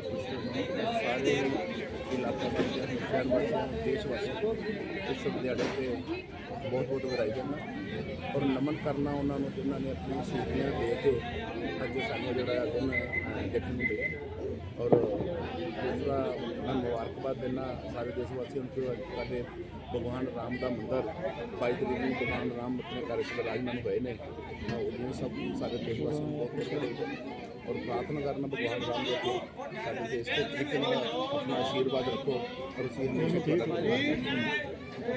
ਸੀ ਔਰ ਬਹੁਤ ਹੀ ਖੁਸ਼ੀ ਹੋਈ ਸਾਰੇ ਇਲਾਕਾ ਵਾਸੀਆਂ ਨੂੰ ਸ਼ਹਿਰ ਵਾਸੀਆਂ ਨੂੰ ਦੇਸ਼ ਵਾਸੀਆਂ ਨੂੰ ਇਸ ਸ਼ੁਭ ਦਿਹਾੜੇ ਤੇ ਬਹੁਤ ਬਹੁਤ ਵਧਾਈ ਦਿੰਦਾ ਔਰ ਨਮਨ ਕਰਨਾ ਉਹਨਾਂ ਨੂੰ ਜਿਨ੍ਹਾਂ ਨੇ ਆਪਣੀ ਸ਼ਹੀਦੀਆਂ ਦੇ ਕੇ ਅੱਜ ਸਾਨੂੰ ਜਿਹੜਾ ਦਿਨ ਅਹ, ਦੇਖਣ ਨੂੰ ਮਿਲਿਆ ਔਰ ਦੂਸਰਾ ਮੈਂ ਮੁਬਾਰਕਬਾਦ ਦਿੰਦਾ ਸਾਰੇ ਦੇਸ਼ ਵਾਸੀਆਂ ਨੂੰ ਕਿ ਅੱਜ ਸਾਡੇ ਭਗਵਾਨ ਰਾਮ ਦਾ ਮੰਦਰ 22 ਤਰੀਕ ਨੂੰ ਭਗਵਾਨ ਰਾਮ ਆਪਣੇ ਘਰ ਵਿੱਚ ਵਿਰਾਜਮਾਨ ਹੋਏ ਨੇ ਮੈਂ ਉਹਨੂੰ ਸਭ ਸਾਰੇ ਦੇਸ਼ ਵਾਸੀਆਂ ਨੂੰ ਬਹੁਤ ਬਹੁਤ ਵਧਾਈ ਔਰ ਪ੍ਰਾਰਥਨਾ ਕਰਨਾ ਭਗਵਾਨ ਰਾਮ ਦੇ ਅੱਗੇ ਸਾਡੇ ਦੇਸ਼ ਤੇ ਤਰੀਕੇ ਨਾਲ ਆਪਣਾ ਆਸ਼ੀਰਵਾਦ ਰੱਖੋ ਔਰ ਅਸੀਂ ਹਮੇਸ਼ਾ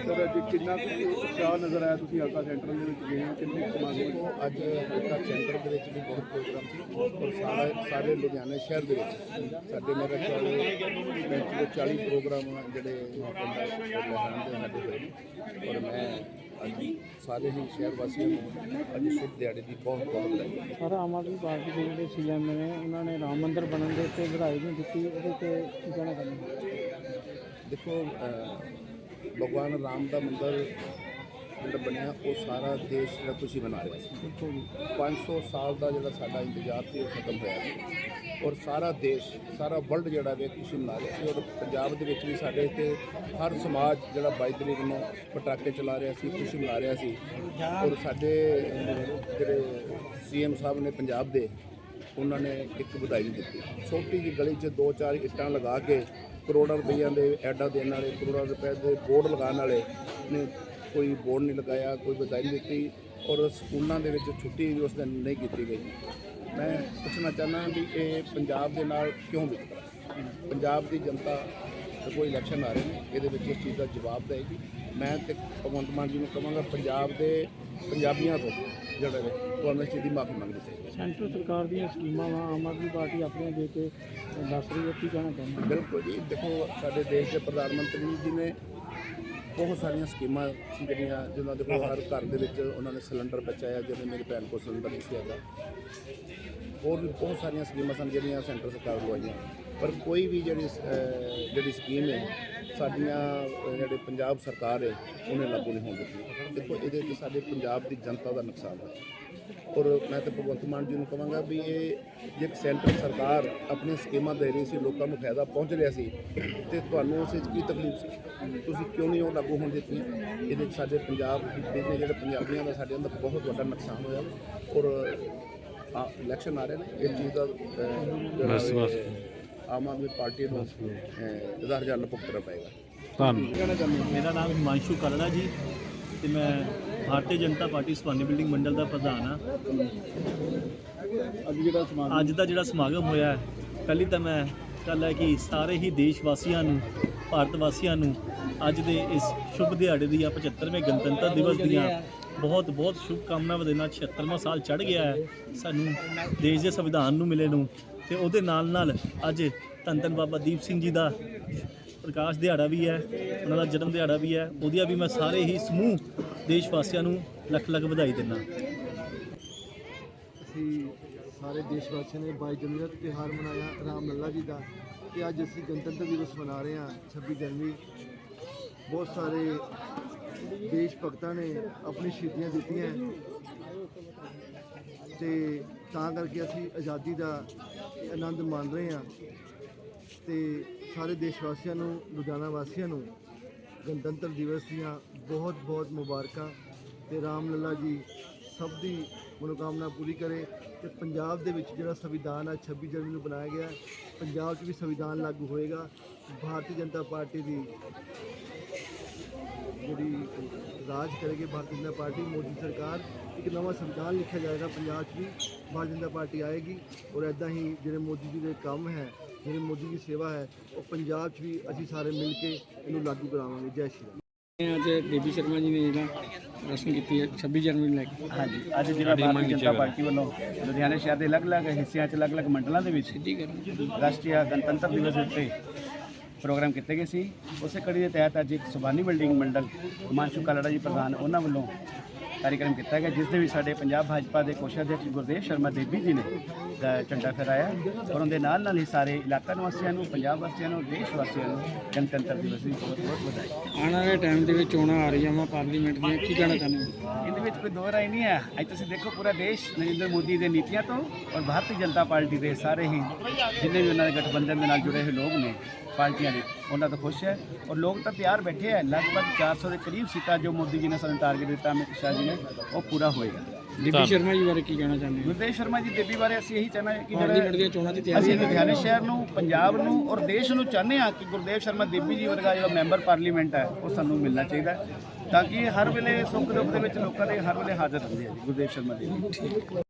ਸਰ ਅੱਜ ਕਿੰਨਾ ਕੁ ਉਤਸ਼ਾਹ ਨਜ਼ਰ ਆਇਆ ਤੁਸੀਂ ਹਲਕਾ ਸੈਂਟਰ ਦੇ ਵਿੱਚ ਗਏ ਹੋ? ਕਿੰਨੇ ਸਮਾਗਮ ਅੱਜ ਹਲਕਾ ਸੈਂਟਰ ਦੇ ਵਿੱਚ ਵੀ ਬਹੁਤ ਪ੍ਰੋਗਰਾਮ ਸੀ ਔਰ ਸਾਰਾ ਸਾਰੇ ਲੁਧਿਆਣਾ ਸ਼ਹਿਰ ਦੇ ਵਿੱਚ ਸਾਡੇ ਮੇਰੇ ਖਿਆਲ 35 ਤੋਂ 40 ਪ੍ਰੋਗਰਾਮ ਜਿਹੜੇ ਲੁਧਿਆਣਾ ਦੇ ਸਾਡੇ ਹੋਏ। ਔਰ ਮੈਂ ਅੱਜ ਸਾਰੇ ਹੀ ਸ਼ਹਿਰ ਵਾਸੀਆਂ ਨੂੰ ਅੱਜ ਸ਼ੁਭ ਦਿਹਾੜੇ ਦੀ ਬਹੁਤ ਬਹੁਤ ਵਧਾਈ। ਸਰ ਆਮ ਆਦਮੀ ਪਾਰਟੀ ਦੇ ਜਿਹੜੇ ਸੀਐਮ ਨੇ ਉਹਨਾਂ ਨੇ ਰਾਮ ਮੰਦਿਰ ਬਣਨ ਦੇ ਉੱਤੇ ਵਧਾਈ ਨਹੀਂ ਦਿੱਤੀ ਉਹਦੇ ਤੇ ਕੀ ਕਹਿਣਾ ਚਾਹੁੰਦੇ ਦੇਖੋ ਭਗਵਾਨ ਰਾਮ ਦਾ ਮੰਦਰ ਜਿਹੜਾ ਬਣਿਆ ਉਹ ਸਾਰਾ ਦੇਸ਼ ਜਿਹੜਾ ਖੁਸ਼ੀ ਮਨਾ ਰਿਹਾ ਸੀ। ਦੇਖੋ ਜੀ। 500 ਸਾਲ ਦਾ ਜਿਹੜਾ ਸਾਡਾ ਇੰਤਜ਼ਾਰ ਸੀ ਉਹ ਖਤਮ ਹੋਇਆ ਸੀ। ਔਰ ਸਾਰਾ ਦੇਸ਼ ਸਾਰਾ ਵਰਲਡ ਜਿਹੜਾ ਵੇ ਖੁਸ਼ੀ ਮਨਾ ਰਿਹਾ ਸੀ ਔਰ ਪੰਜਾਬ ਦੇ ਵਿੱਚ ਵੀ ਸਾਡੇ ਇੱਥੇ ਹਰ ਸਮਾਜ ਜਿਹੜਾ 22 ਤਰੀਕ ਨੂੰ ਪਟਾਕੇ ਚਲਾ ਰਿਹਾ ਸੀ ਖੁਸ਼ੀ ਮਨਾ ਰਿਹਾ ਸੀ। ਔਰ ਸਾਡੇ ਅਹ, ਜਿਹੜੇ ਸੀਐਮ ਸਾਹਿਬ ਨੇ ਪੰਜਾਬ ਦੇ ਉਹਨਾਂ ਨੇ ਇੱਕ ਵਧਾਈ ਦਿੱਤੀ। ਛੋਟੀ ਜਿਹੀ ਗਲੀ 'ਚ ਦੋ ਚਾਰ ਇੱਟਾਂ ਲਗਾ ਕੇ ਕਰੋੜਾਂ ਰੁਪਈਆਂ ਦੇ ਐਡਾ ਦੇਣ ਵਾਲੇ ਕਰੋੜਾਂ ਰੁਪਏ ਦੇ ਬੋਰਡ ਲਗਾਉਣ ਵਾਲੇ ਨੇ ਕੋਈ ਬੋਰਡ ਨਹੀਂ ਲਗਾਇਆ ਕੋਈ ਵਧਾਈ ਨਹੀਂ ਦਿੱਤੀ ਔਰ ਸਕੂਲਾਂ ਦੇ ਵਿੱਚ ਛੁੱਟੀ ਵੀ ਉਸ ਦਿਨ ਨਹੀਂ ਕੀਤੀ ਗਈ। ਮੈਂ ਪੁੱਛਣਾ ਚਾਹੁੰਦਾ ਵੀ ਇਹ ਪੰਜਾਬ ਦੇ ਨਾਲ ਕਿਉਂ ਵਿਤਕਰਾ ਪੰਜਾਬ ਦੀ ਜਨਤਾ ਕੋਈ ਇਲੈਕਸ਼ਨ ਆ ਰਹੇ ਨੇ ਇਹਦੇ ਵਿੱਚ ਇਸ ਚੀਜ਼ ਦਾ ਜਵਾਬ ਦੇਗੀ ਮੈਂ ਤੇ ਭਗਵੰਤ ਮਾਨ ਜੀ ਨੂੰ ਕਹਾਂਗਾ ਪੰਜਾਬ ਦੇ ਪੰਜਾਬੀਆਂ ਤੋਂ ਜਿਹੜਾ ਵੇ ਤੁਹਾਨੂੰ ਇਸ ਚੀਜ਼ ਦੀ ਮਾਫੀ ਮੰਗਣੀ ਚਾਹੀਦੀ ਹੈ। ਸੈਂਟਰ ਸਰਕਾਰ ਦੀਆਂ ਸਕੀਮਾਂ ਵਾ ਆਮ ਆਦਮੀ ਪਾਰਟੀ ਆਪਣੀਆਂ ਦੇ ਕੇ ਦੱਸ ਰਹੀ ਹੈ ਕੀ ਕਹਿਣਾ ਚਾਹੁੰਦੇ ਬਿਲਕੁਲ ਜੀ ਦੇਖੋ ਸਾਡੇ ਦੇਸ਼ ਦੇ ਪ੍ਰਧਾਨ ਮੰਤਰੀ ਜੀ ਨੇ ਬਹੁਤ ਸਾਰੀਆਂ ਸਕੀਮਾਂ ਜਿਹੜੀਆਂ ਜਿਨ੍ਹਾਂ ਦੇ ਕੋਲ ਹਰ ਘਰ ਦੇ ਵਿੱਚ ਉਹਨਾਂ ਨੇ ਸਿਲੰਡਰ ਬਚਾਇਆ, ਜਿਵੇਂ ਮੇਰੇ ਭੈਣ ਕੋਲ ਸਿਲੰਡਰ ਨਹੀਂ ਸੀ ਹੈਗਾ। ਹੋਰ ਵੀ ਬਹੁਤ ਸਾਰੀਆਂ ਸਕੀਮਾਂ ਸਨ ਜਿਹੜੀਆਂ ਸੈਂਟਰ ਸਰਕਾਰ ਲਵਾਈਆਂ ਪਰ ਕੋਈ ਵੀ ਜਿਹੜੀ ਜਿਹੜੀ ਸਕੀਮ ਹੈ, ਸਾਡੀਆਂ ਜਿਹੜੇ ਪੰਜਾਬ ਸਰਕਾਰ ਹੈ, ਉਹਨੇ ਲਾਗੂ ਨਹੀਂ ਹੋਣ ਦਿੱਤੀ। ਦੇਖੋ, ਇਹਦੇ 'ਤੇ ਸਾਡੇ ਪੰਜਾਬ ਦੀ ਜਨਤਾ ਦਾ ਨੁਕਸਾਨ ਹੈ। ਔਰ ਮੈਂ ਤਾਂ ਭਗਵੰਤ ਮਾਨ ਜੀ ਨੂੰ ਕਹਾਂਗਾ ਵੀ ਇਹ ਜੇ ਸੈਂਟਰ ਸਰਕਾਰ ਆਪਣੀਆਂ ਸਕੀਮਾਂ ਦੇ ਰਹੀ ਸੀ ਲੋਕਾਂ ਨੂੰ ਫਾਇਦਾ ਪਹੁੰਚ ਰਿਹਾ ਸੀ ਤੇ ਤੁਹਾਨੂੰ ਉਸ ਵਿੱਚ ਕੀ ਤਕਲੀਫ ਸੀ? ਤੁਸੀਂ ਕਿਉਂ ਨਹੀਂ ਉਹ ਲਾਗੂ ਹੋਣ ਦਿੱਤੀਆਂ ਇਹਦੇ ਵਿੱਚ ਸਾਡੇ ਪੰਜਾਬ ਦੇ ਜਿਹੜੇ ਪੰਜਾਬੀਆਂ ਦਾ ਸਾਡੇ ਅੰਦਰ ਬਹੁਤ ਵੱਡਾ ਨੁਕਸਾਨ ਹੋਇਆ ਔਰ ਆ ਇਲੈਕਸ਼ਨ ਆ ਰਹੇ ਨੇ ਇਸ ਚੀਜ਼ ਦਾ ਜਿਹੜਾ ਵੇ, ਆਮ ਆਦਮੀ ਪਾਰਟੀ ਨੂੰ ਇਹਦਾ ਹਰਜਾਨਾ ਭੁਗਤਣਾ ਪਏਗਾ। ਕਹਿਣਾ ਚਾਹੁੰਦੇ ਹੋ? ਮੇਰਾ ਨਾਮ ਹਿਮਾਂਸ਼ੂ ਕਾਲੜਾ ਜੀ ਤੇ ਮੈਂ ਭਾਰਤੀ ਜਨਤਾ ਪਾਰਟੀ ਸਵਾਨੀ ਬਿਲਡਿੰਗ ਮੰਡਲ ਦਾ ਪ੍ਰਧਾਨ ਆ। ਅੱਜ ਜਿਹੜਾ ਸਮਾਗਮ ਅੱਜ ਦਾ ਜਿਹੜਾ ਸਮਾਗਮ ਹੋਇਆ ਹੈ, ਪਹਿਲੀ ਤਾਂ ਮੈਂ ਗੱਲ ਹੈ ਕਿ ਸਾਰੇ ਹੀ ਦੇਸ਼ ਵਾਸੀਆਂ ਨੂੰ ਭਾਰਤ ਵਾਸੀਆਂ ਨੂੰ ਅੱਜ ਦੇ ਇਸ ਸ਼ੁਭ ਦਿਹਾੜੇ ਦੀਆਂ 75ਵੇਂ ਗਣਤੰਤਰ ਦਿਵਸ ਦੀਆਂ ਬਹੁਤ ਬਹੁਤ ਸ਼ੁਭ ਕਾਮਨਾਵਾਂ ਦੇਣਾ 76ਵਾਂ ਸਾਲ ਚੜ ਗਿਆ ਹੈ ਸਾਨੂੰ ਦੇਸ਼ ਦੇ ਸੰਵਿਧਾਨ ਨੂੰ ਮਿਲੇ ਨੂੰ ਤੇ ਉਹਦੇ ਨਾਲ ਨਾਲ ਅੱਜ ਧੰਨ ਧੰਨ ਬਾਬਾ ਦੀਪ ਸਿੰਘ ਜੀ ਦਾ ਪ੍ਰਕਾਸ਼ ਦਿਹਾੜਾ ਵੀ ਹੈ ਉਹਨਾਂ ਦਾ ਜਨਮ ਦਿਹਾੜਾ ਵੀ ਹੈ ਉਹਦੀਆਂ ਵੀ ਮੈਂ ਸਾਰੇ ਹੀ ਸਮੂਹ ਦੇਸ਼ ਵਾਸੀਆਂ ਨੂੰ ਲੱਖ ਲੱਖ ਵਧਾਈ ਦਿੰਦਾ। ਅਸੀਂ ਸਾਰੇ ਦੇਸ਼ ਵਾਸੀਆਂ ਨੇ 22 ਜਨਵਰੀ ਦਾ ਤਿਉਹਾਰ ਮਨਾਇਆ, ਰਾਮ ਲੱਲਾ ਜੀ ਦਾ। ਤੇ ਅੱਜ ਅਸੀਂ ਗਣਤੰਤਰ ਦਿਵਸ ਮਨਾ ਰਹੇ ਹਾਂ 26 ਜਨਵਰੀ। ਬਹੁਤ ਸਾਰੇ ਦੇਸ਼ ਭਗਤਾਂ ਨੇ ਆਪਣੀ ਸ਼ਹੀਦੀਆਂ ਦਿੱਤੀਆਂ। ਤੇ ਤਾਂ ਕਰਕੇ ਅਸੀਂ ਆਜ਼ਾਦੀ ਦਾ ਆਨੰਦ ਮਾਣ ਰਹੇ ਹਾਂ। ਤੇ ਸਾਰੇ ਦੇਸ਼ ਵਾਸੀਆਂ ਨੂੰ, ਲੁਧਿਆਣਾ ਵਾਸੀਆਂ ਨੂੰ ਗਣਤੰਤਰ ਦਿਵਸ ਦੀਆਂ ਬਹੁਤ ਬਹੁਤ ਮੁਬਾਰਕਾਂ ਤੇ ਰਾਮ ਲੱਲਾ ਜੀ ਸਭ ਦੀ ਮਨੋਕਾਮਨਾ ਪੂਰੀ ਕਰੇ ਤੇ ਪੰਜਾਬ ਦੇ ਵਿੱਚ ਜਿਹੜਾ ਸੰਵਿਧਾਨ ਆ 26 ਜਨਵਰੀ ਨੂੰ ਬਣਾਇਆ ਗਿਆ, ਪੰਜਾਬ 'ਚ ਵੀ ਸੰਵਿਧਾਨ ਲਾਗੂ ਹੋਏਗਾ, ਭਾਰਤੀ ਜਨਤਾ ਪਾਰਟੀ ਦੀ ਜਿਹੜੀ ਰਾਜ ਕਰੇਗੀ ਭਾਰਤੀ ਜਨਤਾ ਪਾਰਟੀ, ਮੋਦੀ ਸਰਕਾਰ, ਇੱਕ ਨਵਾਂ ਸੰਵਿਧਾਨ ਲਿਖਿਆ ਜਾਏਗਾ ਪੰਜਾਬ 'ਚ ਵੀ, ਭਾਰਤੀ ਜਨਤਾ ਪਾਰਟੀ ਆਏਗੀ ਔਰ ਐਦਾਂ ਹੀ ਜਿਹੜੇ ਮੋਦੀ ਜੀ ਦੇ ਕੰਮ ਹੈ, ਜਿਹੜੀ ਮੋਦੀ ਦੀ ਸੇਵਾ ਹੈ, ਉਹ ਪੰਜਾਬ 'ਚ ਵੀ ਅਸੀਂ ਸਾਰੇ ਮਿਲ ਕੇ ਇਹਨੂੰ ਲਾਗੂ ਕਰਾਵਾਂਗੇ। ਜੈ ਸ਼੍ਰੀ ਰਾਮ। ਅੱਜ ਬੀਬੀ ਸ਼ਰਮਾ ਜੀ ਨੇ ਜਿਹੜਾ ਰਸਮ ਕੀਤੀ ਹੈ 26 ਜਨਵਰੀ ਨੂੰ ਲੈ ਕੇ। ਹਾਂਜੀ ਅੱਜ ਜਿਹੜਾ ਭਾਰਤੀ ਜਨਤਾ ਪਾਰਟੀ ਵੱਲੋਂ ਲੁਧਿਆਣਾ ਸ਼ਹਿਰ ਦੇ ਅਲੱਗ-ਅਲੱਗ ਹਿੱਸਿਆਂ 'ਚ ਅਲੱਗ-ਅਲੱਗ ਮੰਡਲਾਂ ਦੇ ਵਿੱਚ ਰਾਸ਼ਟਰੀ ਗਣਤੰਤਰ ਦਿਵਸ ਉੱਤੇ ਪ੍ਰੋਗਰਾਮ ਕੀਤੇ ਗਏ ਸੀ। ਉਸੇ ਕੜੀ ਦੇ ਤਹਿਤ ਅੱਜ ਇੱਕ ਸੁਬਾਨੀ ਬਿਲਡਿੰਗ ਮੰਡਲ ਹਿਮਾਂਸ਼ੂ ਕਾਲੜਾ ਜੀ ਪ੍ਰਧਾਨ ਉਹਨਾਂ ਵੱਲੋਂ ਕਾਰਜਕ੍ਰਮ ਕੀਤਾ ਗਿਆ ਜਿਸ ਦੇ ਵਿੱਚ ਸਾਡੇ ਪੰਜਾਬ ਭਾਜਪਾ ਦੇ ਕੋਸ਼ਾਧਿਕਸ਼ ਗੁਰਦੇਵ ਸ਼ਰਮਾ ਦੇਵੀ ਜੀ ਨੇ ਝੰਡਾ ਫਹਿਰਾਇਆ ਔਰ ਉਹਦੇ ਨਾਲ ਨਾਲ ਹੀ ਸਾਰੇ ਇਲਾਕਾ ਨਿਵਾਸੀਆਂ ਨੂੰ ਪੰਜਾਬ ਵਾਸੀਆਂ ਨੂੰ ਦੇਸ਼ ਵਾਸੀਆਂ ਨੂੰ ਗਣਤੰਤਰ ਦਿਵਸ ਦੀ ਬਹੁਤ ਬਹੁਤ ਵਧਾਈ। ਆਉਣ ਵਾਲੇ ਟਾਈਮ ਦੇ ਵਿੱਚ ਚੋਣਾਂ ਆ ਰਹੀਆਂ ਵਾ ਪਾਰਲੀਮੈਂਟ ਦੀਆਂ ਕੀ ਕਹਿਣਾ ਚਾਹੁੰਦੇ ਹੋ? ਇਹਦੇ ਵਿੱਚ ਕੋਈ ਦੋ ਰਾਏ ਨਹੀਂ ਹੈ। ਅੱਜ ਤੁਸੀਂ ਦੇਖੋ ਪੂਰਾ ਦੇਸ਼ ਨਰਿੰਦਰ ਮੋਦੀ ਦੇ ਨੀਤੀਆਂ ਤੋਂ ਔਰ ਭਾਰਤੀ ਜਨਤਾ ਪਾਰਟੀ ਦੇ ਸਾਰੇ ਹੀ ਜਿੰਨੇ ਵੀ ਉਹਨਾਂ ਦੇ ਗਠਬੰਧਨ ਦੇ ਨਾਲ ਜੁੜੇ ਹੋਏ ਲੋਕ ਨੇ ਪਾਰਟੀਆਂ ਦੇ। ਉਹਨਾਂ ਤੋਂ ਖੁਸ਼ ਹੈ ਔਰ ਲੋਕ ਤਾਂ ਤਿਆਰ ਬੈਠੇ ਹੈ। ਲਗਭਗ 400 ਦੇ ਕਰੀਬ ਸੀਟਾਂ ਜੋ ਮੋਦੀ ਜੀ ਨੇ ਸਾਨੂੰ ਟਾਰਗੇਟ ਦਿੱਤਾ ਅਮਿਤ ਸ਼ਾਹ ਜੀ ਨੇ ਉਹ ਪੂਰਾ ਹੋਏਗਾ। ਦੀਪੀ ਸ਼ਰਮਾ ਜੀ ਬਾਰੇ ਕੀ ਕਹਿਣਾ ਚਾਹੁੰਦੇ ਹੋ? ਗੁਰਦੇਵ ਸ਼ਰਮਾ ਜੀ ਦੇਬੀ ਬਾਰੇ ਅਸੀਂ ਇਹੀ ਚਾਹਨਾ ਹੈ ਕਿ ਪਾਰਲੀਮੈਂਟ ਦੀਆਂ ਚੋਣਾਂ ਦੀ ਤਿਆਰੀ ਅਸੀਂ ਲੁਧਿਆਣੇ ਸ਼ਹਿਰ ਨੂੰ ਪੰਜਾਬ ਨੂੰ ਔਰ ਦੇਸ਼ ਨੂੰ ਚਾਹੁੰਦੇ ਹਾਂ ਕਿ ਗੁਰਦੇਵ ਸ਼ਰਮਾ ਦੇਬੀ ਜੀ ਵਰਗਾ ਜਿਹੜਾ ਮੈਂਬਰ ਪਾਰਲੀਮੈਂਟ ਹੈ ਉਹ ਸਾਨੂੰ ਮਿਲਣਾ ਚਾਹੀਦਾ ਤਾਂ ਕਿ ਹਰ ਵੇਲੇ ਸੁੱਖ ਦੁੱਖ ਦੇ ਵਿੱਚ ਲੋਕਾਂ ਦੇ ਹਰ ਵੇਲੇ ਹਾਜ਼ਰ ਰਹਿੰਦੇ ਆ ਗੁਰਦੇਵ ਸ਼ਰਮਾ ਦੇਬੀ